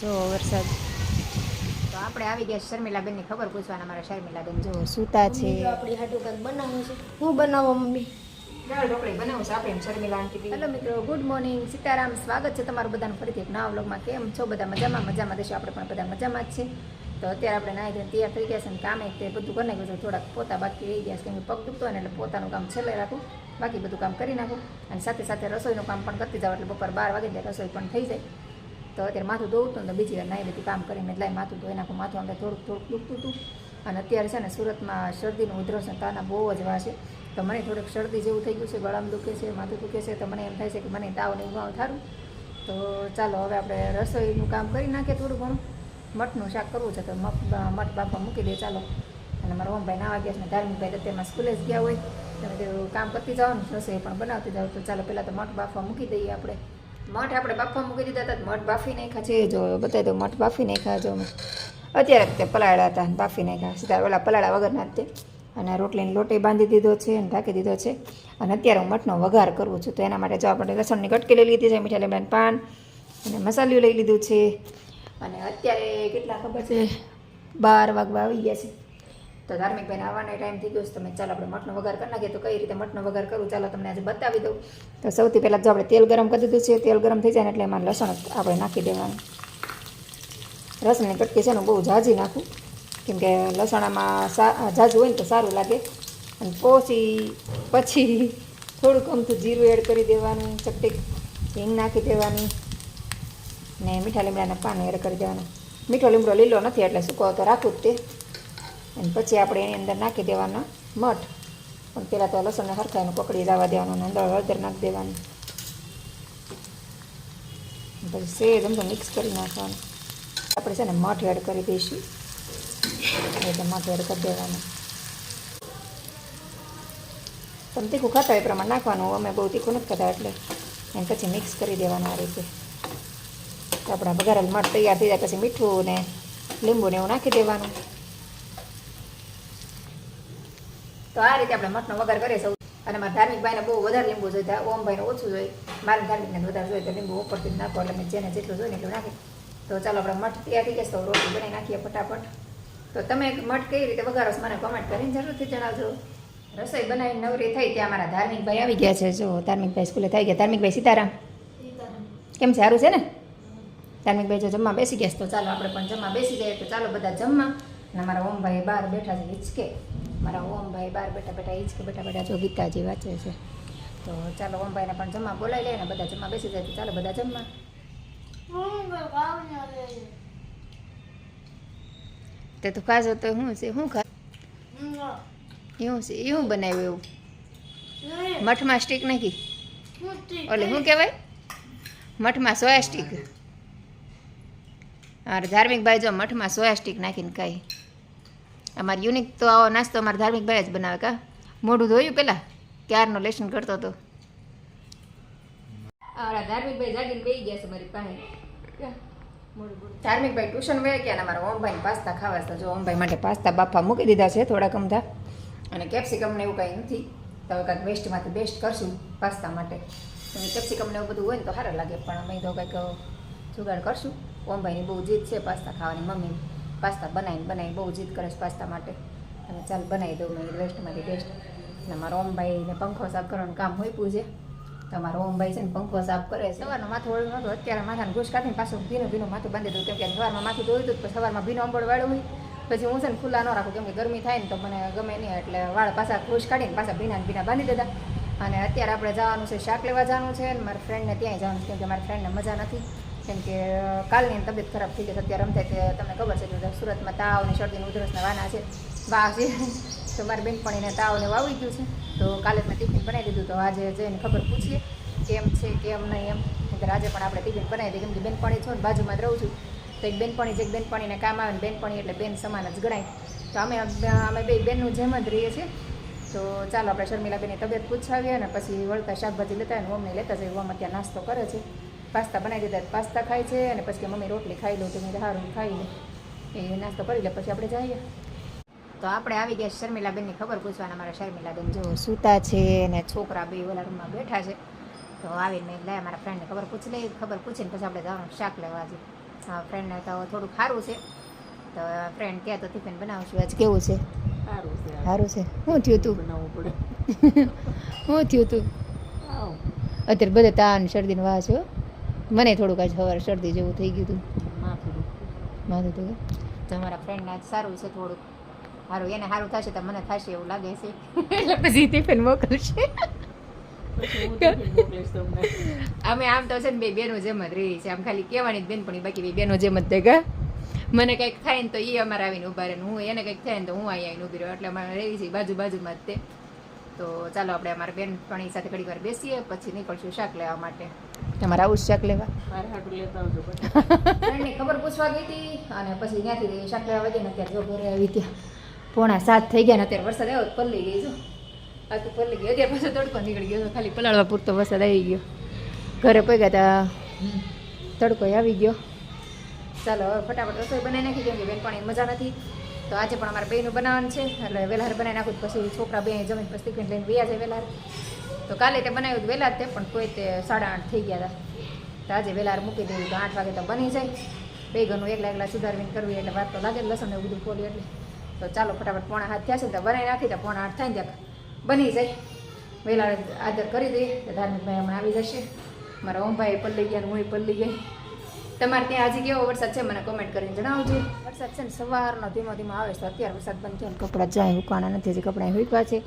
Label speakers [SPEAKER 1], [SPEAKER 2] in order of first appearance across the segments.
[SPEAKER 1] જો વરસાદ. તો આપણે આવી ગયા શર્મિલાબેનની ખબર પૂછવાના મારા શર્મિલાબેન. જો સૂતા છે.
[SPEAKER 2] આપણી હાટું કંઈક બનાવવું છે. હું બનાવો મમ્મી?
[SPEAKER 1] દાળ ઢોકળી બનાવું છે આપણે એમ શર્મિલા આંટી હેલો મિત્રો ગુડ મોર્નિંગ સીતારામ સ્વાગત છે તમારું બધાનું ફરીથી એક નવા વ્લોગમાં કેમ છો? બધા મજામાં? મજામાં દેશો આપણે પણ બધા મજામાં જ છે તો અત્યારે આપણે નાહી ધોઈને તૈયાર થઈ ગયા છે અને કામે તે બધું કરી નાખ્યું છે. થોડાક પોતા બાકી રહી ગયા છે કેમ કે પગ દુખતો હોય એટલે પોતાનું કામ છેલ્લે રાખું બાકી બધું કામ કરી નાખું. અને સાથે સાથે રસોઈનું કામ પણ કરતી જાવ એટલે બપોર બાર વાગે રસોઈ પણ થઈ જાય. તો અત્યારે માથું ધોવું ને બીજી વાર નાઈ બધું કામ કરીને એટલે માથું ધોઈ નાખું માથું અમે થોડુંક થોડુંક દુખતું હતું. અને અત્યારે છે ને સુરતમાં શરદીનું ઉધરસ તાના બહુ જ વાસે તો મને થોડુંક શરદી જેવું થઈ ગયું છે, ગળામાં દુખે છે, માથું દુખે છે, તો મને એમ થાય છે કે મને તાવ ને એવું થારું. તો ચાલો હવે આપણે રસોઈનું કામ કરી નાખીએ થોડું ઘણું. મઠનું શાક કરવું છે તો મઠ બાફવા મૂકી દે, ચાલો. અને મારા ઓમભાઈ નાવા ગયા છે ને, ધાર્મિકભાઈ તો તેમાં સ્કૂલે જ ગયા હોય. તમે કામ કરતી જાઓ રસોઈ પણ બનાવતી જાઓ. તો ચાલો, પહેલાં તો મઠ બાફવા મૂકી દઈએ આપણે. મઠ આપણે બાફવા મૂકી દીધા હતા મઠ બાફી નાખ્યા છે, જો બતાવી દો મઠ બાફી નાખ્યા જો અત્યારે તે પલાળ્યા હતા બાફી નાખ્યા. સીધા ઓલા પલાળા વગરના તે. અને રોટલીને લોટે બાંધી દીધો છે અને ઢાંકી દીધો છે. અને અત્યારે હું મઠનો વઘાર કરું છું. તો એના માટે જો આપણે લસણની કટકી લઈ લીધી છે, મીઠા લીમડાનું પાન અને મસાલિયું લઈ લીધું છે. અને અત્યારે કેટલા ખબર છે? બાર વાગવા આવી ગયા છે. તો ધાર્મિક બેન આવવાનો ટાઈમ થઈ ગયો છે, તમે ચાલો આપણે મઠનો વઘાર કરી નાખીએ. તો કઈ રીતે મઠનો વઘાર કરું? ચાલો તમને આજે બતાવી દઉં. તો સૌથી પહેલાં જો આપણે તેલ ગરમ કરી દીધું છે, તેલ ગરમ થઈ જાય એટલે એમાં લસણ આપણે નાખી દેવાનું. રસની કટકી છે ને બહુ ઝાઝી નાખું. કેમકે લસણામાં ઝાઝું હોય ને તો સારું લાગે. અને પોસી પછી થોડુંક અમથું જીરું એડ કરી દેવાનું ચપટીક હિંગ નાખી દેવાની ને મીઠા લીમડાના પાન એડ કરી દેવાના. મીઠો લીમડો લીલો નથી એટલે સૂકો તો રાખું જ તે. અને પછી આપણે એની અંદર નાખી દેવાના મઠ. પણ પહેલાં તો લસણને હરખાઈને પકડી લાવવા દેવાનું અને અંદર હળદર નાખી દેવાની. પછી સેજ આમ મિક્સ કરી નાખવાનું. આપણે છે ને મઠ એડ કરી દઈશું. એટલે મઠ એડ કરી દેવાનું. તમે તીખું ખાતા એ પ્રમાણે નાખવાનું, અમે બહુ તીખું નથી ખાતા એટલે. એને પછી મિક્સ કરી દેવાનું આ રીતે. આપણા બગારેલ મઠ તૈયાર થઈ જાય, પછી મીઠું ને લીંબુ ને એવું નાખી દેવાનું. તો આ રીતે આપણે મઠનો વઘાર કરીએ સૌ. અને મારા ધાર્મિક ભાઈને બહુ વધારે લીંબુ જોઈએ ઓમ ભાઈને ઓછું જોઈએ. મારે ધાર્મિકને વધારે જોઈએ, તો લીંબુ ઉપરથી નાખો એટલે મેં જેને જેટલું જોઈએ એટલું નાખી. તો ચાલો આપણે મઠ તૈયાર થઈ જશે, તો રોટી બનાવી નાખીએ ફટાફટ. તો તમે મઠ કઈ રીતે વઘારો મને કમેન્ટ કરીને જરૂરથી જણાવજો. રસોઈ બનાવીને નવરી થઈ ત્યાં મારા ધાર્મિકભાઈ આવી ગયા છે. જો ધાર્મિકભાઈ સ્કૂલે થઈ ગયા. ધાર્મિકભાઈ સીતારામ. કેમ સારું છે ને? ધાર્મિકભાઈ જો જમવા બેસી ગયા તો ચાલો આપણે પણ જમવા બેસી જઈએ. તો ચાલો બધા જમવા. અને મારા ઓમભાઈ બહાર બેઠા છે હિંચકે. મારા ઓમભાઈ બહાર બેઠા બેઠા હિંચકે બેઠા બેઠા જો ગીતાજી વાંચે છે. તો ચાલો ઓમભાઈને પણ જમવા બોલાવી લઈએ ને બધા જમવા બેસી જાય તો ચાલો બધા જમવા. તે તો ખાજો તો શું છે? શું ખા એવું છે? એવું બનાવ્યું એવું? મઠમાં સ્ટીક નાખી? ઓલે શું કહેવાય? મઠમાં સોયા સ્ટીક ધાર્મિક ભાઈ જો મઠમાં સોયા સ્ટીક નાખીને ખાઈ અમારે યુનિક તો આવો નાસ્તો અમારા ધાર્મિકભાઈ જ બનાવે કા? મોઢું ધોયું પેલા ક્યારનો લેસન કરતો હતો? અમારા ધાર્મિકભાઈ જાગીને બેસી ગયા છે મારી પાસે. ધાર્મિકભાઈ ટ્યુશન વહી ગયા અમારા ઓમભાઈને પાસ્તા ખાવા છે જો ઓમભાઈ માટે પાસ્તા બાફા મૂકી દીધા છે થોડાક કમધા અને કેપ્સિકમ ને એવું કાંઈ નથી. તો હવે કાંઈક વેસ્ટમાંથી બેસ્ટ કરશું પાસ્તા માટે. કેપ્સિકમને એવું બધું હોય ને તો સારું લાગે પણ અમે તો કંઈક જુગાડ કરશું. ઓમભાઈની બહુ જીદ છે પાસ્તા ખાવાની મમ્મી પાસ્તા બનાવીને બનાવી બહુ જીદ કરે છે પાસ્તા માટે. અને ચાલ બનાવી દઉં મેં વેસ્ટમાંથી બેસ્ટ અને મારા ઓમભાઈને પંખો સાફ કરવાનું કામ હોય પૂછે તો મારો ઓમભાઈ છે ને પંખો સાફ કરે છે. સવારમાં માથું ઓળું નહોતું. અત્યારે માથાને ઘૂસ કાઢીને પાછું ભીનું ભીનું માથું બાંધી દઉં કેમ કે સવારમાં માથું ધોયું હતું સવારમાં ભીનું અંબળ વાળું હોય. પછી હું છે ને ખુલ્લા ન રાખું, કેમ કે ગરમી થાય ને તો મને ગમે નહીં. એટલે વાળ પાછા ઘૂસ કાઢીને પાછા ભીના ભીના બાંધી દેતા અને અત્યારે આપણે જવાનું છે શાક લેવા જવાનું છે અને મારા ફ્રેન્ડને ત્યાંય જવાનું છે, કેમ કે મારા ફ્રેન્ડને મજા નથી. કેમ કે કાલની તબિયત ખરાબ થઈ ગઈ અત્યારે રમતા તે તમને ખબર છે કે સુરતમાં તાવ ને શરદીને ઉધરસના વાના છે વા છે. તો મારી બેનપણીને તાવ ને વાવી ગયું છે. તો કાલે મેં ટિફિન બનાવી દીધું. તો આજે જઈને ખબર પૂછીએ કેમ છે, કેમ નહીં એમ. આજે પણ આપણે ટિફિન બનાવી દઈએ. કેમ કે બેનપણી છો ને બાજુમાં જ રહું છું. તો એક બેનપણી છે, એક બેનપણીને કામ આવે ને બેનપણી એટલે બેન સમાન જ ગણાય. તો અમે અમે બે બેનનું જેમ જ રહીએ છીએ. તો ચાલો આપણે શર્મિલાબેનની તબિયત પૂછાવીએ અને પછી વળતા શાકભાજી લેતા હોય ને મમ્મી લેતા જઈએ. મમ્મી ત્યાં નાસ્તો કરે છે. પાસ્તા બનાવી દીધા પાસ્તા ખાય છે અને પછી મમ્મી રોટલી ખાઈ લઉં તો મેં સારું ખાઈ લે. એ નાસ્તો કરી લે પછી આપણે જઈએ. તો આપણે આવી ગયા શર્મિલાબેનની ખબર પૂછવાના મારા શર્મિલાબેન જો સૂતા છે અને છોકરા બે ઓલા રૂમમાં બેઠા છે. તો આવીને મેં લાયા મારા ફ્રેન્ડને ખબર પૂછી લઈ ખબર પૂછીને પછી આપણે જવાનું શાક લેવા છે હા ફ્રેન્ડને તો થોડુંક સારું છે. તો ફ્રેન્ડ કહે તો ટિફિન બનાવશું આજ કેવું છે?
[SPEAKER 3] સારું છે.
[SPEAKER 1] સારું છે. શું થયું તું?
[SPEAKER 3] બનાવવું પડે.
[SPEAKER 1] શું થયું તું? અત્યારે બધે તાન શરદીનો વાસ છે. મને થોડુંક આજ સવારે શરદી જેવું થઈ ગયું હતું.
[SPEAKER 3] માથું.
[SPEAKER 1] માથું તો તમારા મારા ફ્રેન્ડને આજ સારું છે થોડુંક. સારું એને સારું થશે તો મને થશે એવું લાગે છે. એટલે પછી ટિફિન મોકલશે. અમે આમ તો છે ને બે બેનો જેમ જ રહી છે. આમ ખાલી કહેવાની જ બેનપણી બાકી બે બેનો જેમ જ તે કા? મને કંઈક થાય ને તો એ અમારે આવીને ઊભા રહે હું એને કંઈક થાય ને તો હું અહીં આવીને ઊભી રહ્યો એટલે અમારે રહી છે બાજુ બાજુમાં જ તે. તો ચાલો આપણે અમારા બેનપણી સાથે ઘડી વાર બેસીએ પછી નીકળશું શાક લેવા માટે. તમારે આવું શાક લેવા? ફ્રેન્ડની ખબર પૂછવા ગઈ હતી અને પછી ત્યાંથી શાક લેવા વધી ને અત્યારે જો ઘરે આવી ત્યાં પોણા સાત થઈ ગયા ને અત્યારે વરસાદ આવ્યો તો પલ્લી ગઈ જો. આ તો પલ્લી ગઈ. અત્યારે પાછો તડકો નીકળી ગયો ખાલી પલાળવા પૂરતો વરસાદ આવી ગયો. ઘરે પગ્યા તા તડકો આવી ગયો. ચાલો હવે ફટાફટ રસોઈ બનાવી નાખી કેમ કે બેનપાણી મજા નથી. તો આજે પણ અમારે બેનું બનાવવાનું છે. એટલે વહેલાર બનાવી નાખું પછી છોકરા બે જમીન પછી ટિફિન લઈને વ્યા જાય વહેલાર તો કાલે તે બનાવ્યું વહેલા તે, પણ કોઈ તે સાડા આઠ થઈ ગયા હતા. તો આજે વહેલાર મૂકી દીધું તો આઠ વાગે તો બની જાય. બે ઘરનું એકલા એકલા સુધારવીને કરવી એટલે વાત તો લાગે, લસણ ને બધું ખોલ્યું એટલે. તો ચાલો ફટાફટ પોણા હાથ થયા છે તો બનાવી નાખી તો પોણા આઠ થાય ને ત્યાં બની જાય. વહેલા આદર કરી દઈએ. તો ધાર્મિક ભાઈ હમણાં આવી જશે. મારા ઓમભાઈ પલ્લી ગયા હું પલ્લી ગઈ. તમારે ત્યાં આજે કેવો વરસાદ છે મને કોમેન્ટ કરીને જણાવજો. વરસાદ છે ને સવારનો ધીમો ધીમો આવે છે. અત્યારે વરસાદ બંધ થયો કપડાં જાય હુકાણા નથી, હજી કપડાં હુકવા છે.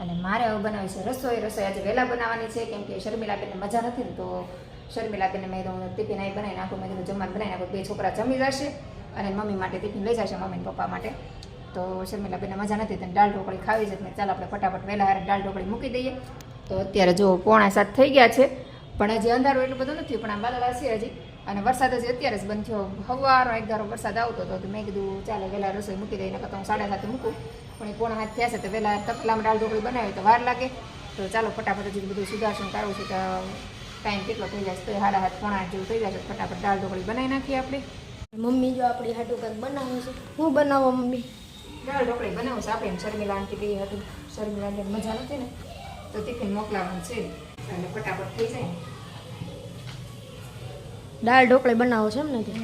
[SPEAKER 1] અને મારે હવે બનાવી છે. રસોઈ રસોઈ આજે વહેલા બનાવવાની છે. કેમ કે શર્મિલાબેનને મજા નથી ને તો શર્મિલાબેનને મેં તો ટિફિન આવી બનાવી નાખું. મેં કીધું, જમવાનું બનાવી નાખું. બે છોકરા જમી જશે અને મમ્મી માટે ટિફિન લઈ જશે મમ્મી પપ્પા માટે. તો શર્મિલાબેનને મજા નથી તને દાળ ઢોકળી ખાવી છે. ચાલ આપણે ફટાફટ વહેલા હારે દાળ ઢોકળી મૂકી દઈએ. તો અત્યારે જો પોણા સાત થઈ ગયા છે. પણ હજી અંધારું એટલું બધું નથી, પણ આમ બાદલા છે હજી. અને વરસાદ જ અત્યારે જ બંધ થયો. હવારો એક ધારો વરસાદ આવતો હતો તો મેં કીધું ચાલો વહેલા રસોઈ મૂકી દઈને કરતા હું સાડા સાતે મૂકું. પણ એ પોણા હાથ થયા છે તો વહેલા તપલામાં દાળ ઢોકળી બનાવી તો વાર લાગે. તો ચાલો ફટાફટ હજી બધું સુધારશું કાઢું છે તો ટાઈમ કેટલો થઈ જશે તો સાડા હાથ પોણા હાથ જેવું થઈ જશે ફટાફટ દાળ ઢોકળી બનાવી નાખીએ આપણે.
[SPEAKER 2] મમ્મી જો આપણી હાટું કંઈક બનાવું છે હું બનાવો મમ્મી?
[SPEAKER 1] દાળ ઢોકળી બનાવું છે આપણે એમ શર્મિલા આંટી બી હતું. શર્મિલા મજા નથી ને? તો ટિફિન મોકલાવાનું છે. અને ફટાફટ થઈ જાય.
[SPEAKER 2] દાળ ઢોકળી બનાવો છે એમ ને
[SPEAKER 1] કરે?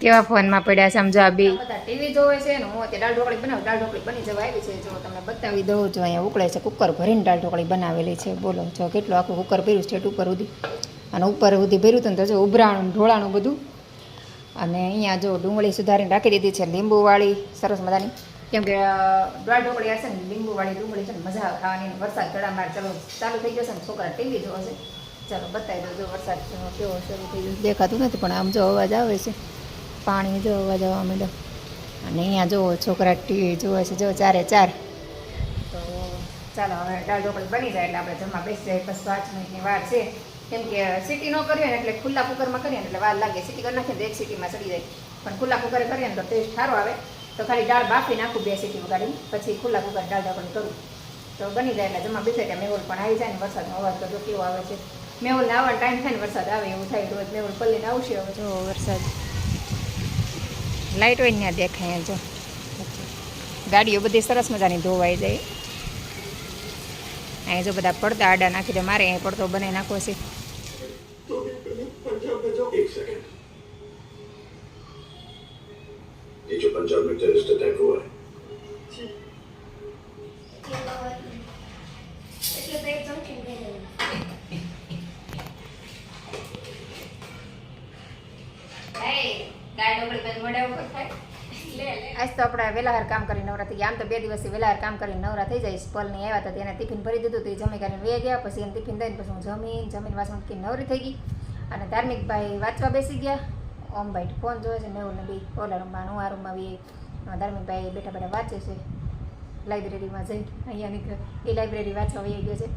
[SPEAKER 1] કેવા ફોનમાં પડ્યા સમજો આ બે ટીવી જોવે છે ને હું દાળ ઢોકળી બનાવું દાળ ઢોકળી બની જવા આવી છે. જો તમને બતાવી દઉં જો અહીંયા ઉકળે છે કુકર ભરીને દાળ ઢોકળી બનાવેલી છે. બોલો જો કેટલું આખું કુકર ભર્યું છે ઉપર સુધી. અને ઉપર સુધી ભર્યું હતું ને તો જો ઉભરાણું ઢોળાણું બધું અને અહીંયા જો ડુંગળી સુધારીને રાખી દીધી છે લીંબુવાળી સરસ મજાની. કેમ કે અ, ઢોકળી હશે ને લીંબુવાળી ડુંગળી છે ને મજા આવે ખાવાની વરસાદ તડામાર ચાલો ચાલુ થઈ જશે ને છોકરા ટીવી જોવે છે. ચાલો બતાવી દો જો વરસાદ કેવો શરૂ થઈ ગયો. દેખાતું નથી પણ આમ જો અવાજ આવે છે. પાણી જો અવાજ આવવા માંડ્યો. અને અહીંયા જો છોકરા ટીવી જોવે છે જો ચારે ચાર. તો ચાલો હવે દાળ ઢોકળી બની જાય એટલે આપણે જમવા બેસી જાય બસ પાંચ મિનિટની વાર છે. કેમ કે સીટી ન કરીએ ને એટલે ખુલ્લા કુકરમાં કરીએ ને એટલે વાર લાગે. સીટી કરી નાખીએ તો એક સીટીમાં ચડી જાય. પણ ખુલ્લા કુકરે કરીએ ને તો ટેસ્ટ સારો આવે. તો ખાલી દાળ બાફી નાખું બે સીટી વગાડીને, પછી ખુલ્લા કુકર દાળ ઢોકળી કરું. તો બની જાય એટલે જમા બેસે ત્યાં મેહુલ પણ આવી જાય ને વરસાદનો અવાજ તો જો કેવો આવે છે. મેહુલને આવવાનો ટાઈમ થાય ને વરસાદ આવે એવું થાય રોજ મેહુલ પલ્લીને આવશે હવે. જો વરસાદ. લાઇટ હોય ત્યાં દેખાય જો. ગાડીઓ બધી સરસ મજાની ધોવાઈ જાય. અહીંયા જો બધા પડતા આડા નાખી દે, મારે અહીં પડતો બનાવી નાખવો છે.
[SPEAKER 4] पंजाब में टेररिस्ट अटैक हुआ है
[SPEAKER 2] એટલે તો એક ચમચી લઈ લેવાનું.
[SPEAKER 1] આજ તો આપણે વહેલા કામ કરી નવરા થઈ ગયા આમ તો બે દિવસથી વહેલા કામ કરીને નવરા થઈ જાય પલની આવ્યા હતા તેને ટિફિન ભરી દીધું તો એ જમી કરીને વે ગયા પછી એને ટિફિન દઈને પછી હું જમીન જમીન વાસણ મૂકીને નવરી થઈ ગઈ અને ધાર્મિકભાઈ વાંચવા બેસી ગયા ઓમભાઈ ફોન જોવે છે મેહુલ ને બી ઓલા રૂમમાં હું આ રૂમમાં બી ધાર્મિકભાઈ બેઠા બેઠા વાંચે છે. લાઇબ્રેરીમાં જઈ અહીંયાની એ લાઇબ્રેરી વાંચવા વહી ગયો છે.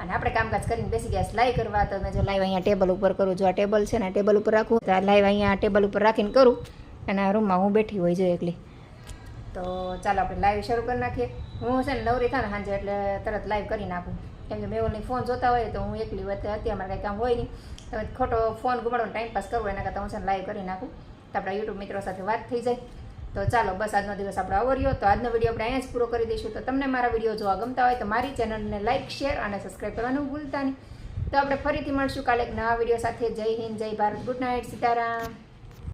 [SPEAKER 1] અને આપણે કામકાજ કરીને બેસી ગયા લાઈવ કરવા તો મેં જો લાઈવ અહીંયા ટેબલ ઉપર કરું, જો આ ટેબલ છે ને ટેબલ ઉપર રાખું, તો આ લાઈવ અહીંયા ટેબલ ઉપર રાખીને કરું. અને આ રૂમમાં હું બેઠી હોય જો એકલી. તો ચાલો આપણે લાઈવ શરૂ કરી નાખીએ. હું છે ને નવરી થાય ને સાંજે એટલે તરત લાઈવ કરી નાખું. કેમ કે મેવલની ફોન જોતા હોય તો હું એકલી હોય અત્યારે મારે કંઈ કામ હોય નહીં. તમે ખોટો ફોન ગુમાડો ટાઈમ પાસ કરવો એના કરતાં હું છે લાઈવ કરી નાખું. તો આપણા યુટ્યુબ મિત્રો સાથે વાત થઈ જાય. તો ચાલો, બસ આજનો દિવસ આપણે આવો તો આજનો વીડિયો આપણે અહીંયા જ પૂરો કરી દઈશું. તો તમને મારા વીડિયો જોવા ગમતા હોય તો મારી ચેનલને લાઇક શેર અને સબસ્ક્રાઈબ કરવાનું ભૂલતા નહીં. તો આપણે ફરીથી મળશું કાલે એક નવા વીડિયો સાથે. જય હિન્દ, જય ભારત. Good night Sitaram.